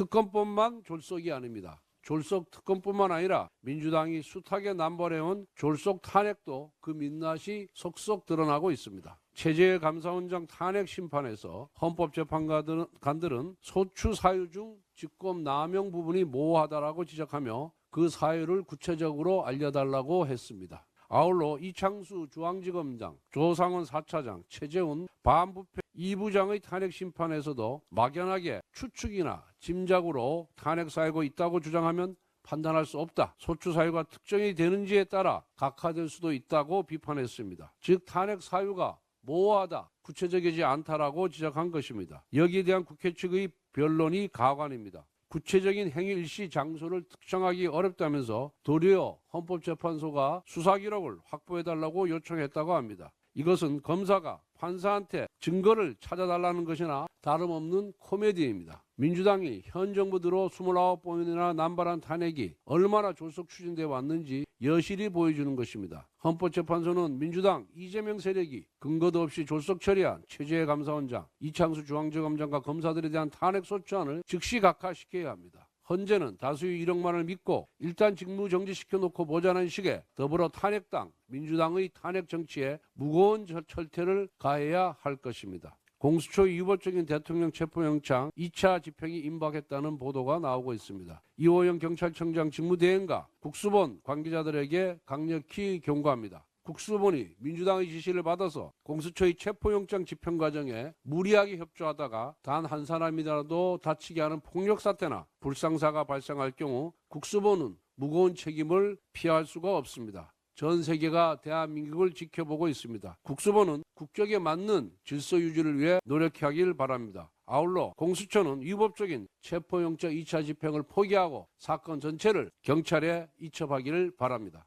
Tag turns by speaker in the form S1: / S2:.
S1: 특검법만 졸속이 아닙니다. 졸속 특검뿐만 아니라 민주당이 숱하게 남발해온 졸속 탄핵도 그 민낯이 속속 드러나고 있습니다. 최재 감사원장 탄핵 심판에서 헌법재판관들은 소추 사유 중 직권 남용 부분이 모호하다라고 지적하며 그 사유를 구체적으로 알려달라고 했습니다. 아울러 이창수 중앙지검장, 조상원 4차장, 최재훈 반부패 2부장의 탄핵 심판에서도 막연하게 추측이나 짐작으로 탄핵 사유가 있다고 주장하면 판단할 수 없다. 소추 사유가 특정이 되는지에 따라 각하될 수도 있다고 비판했습니다. 즉 탄핵 사유가 모호하다, 구체적이지 않다라고 지적한 것입니다. 여기에 대한 국회 측의 변론이 가관입니다. 구체적인 행위 일시 장소를 특정하기 어렵다면서 도리어 헌법재판소가 수사 기록을 확보해달라고 요청했다고 합니다. 이것은 검사가 판사한테 증거를 찾아달라는 것이나 다름없는 코미디입니다. 민주당이 현 정부 들어 29번이나 남발한 탄핵이 얼마나 졸속 추진돼 왔는지 여실히 보여주는 것입니다. 헌법재판소는 민주당 이재명 세력이 근거도 없이 졸속 처리한 최재해 감사원장, 이창수 중앙지검장과 검사들에 대한 탄핵 소추안을 즉시 각하시켜야 합니다. 헌재는 다수의 이력만을 믿고 일단 직무 정지시켜 놓고 보자는 식의 더불어 탄핵당, 민주당의 탄핵 정치에 무거운 철- 철퇴를 가해야 할 것입니다. 공수처의 유보적인 대통령 체포영장 2차 집행이 임박했다는 보도가 나오고 있습니다. 이호영 경찰청장 직무대행과 국수본 관계자들에게 강력히 경고합니다. 국수본이 민주당의 지시를 받아서 공수처의 체포영장 집행 과정에 무리하게 협조하다가 단 한 사람이라도 다치게 하는 폭력 사태나 불상사가 발생할 경우 국수본은 무거운 책임을 피할 수가 없습니다. 전 세계가 대한민국을 지켜보고 있습니다. 국수본은 국적에 맞는 질서 유지를 위해 노력하길 바랍니다. 아울러 공수처는 위법적인 체포영장 2차 집행을 포기하고 사건 전체를 경찰에 이첩하기를 바랍니다.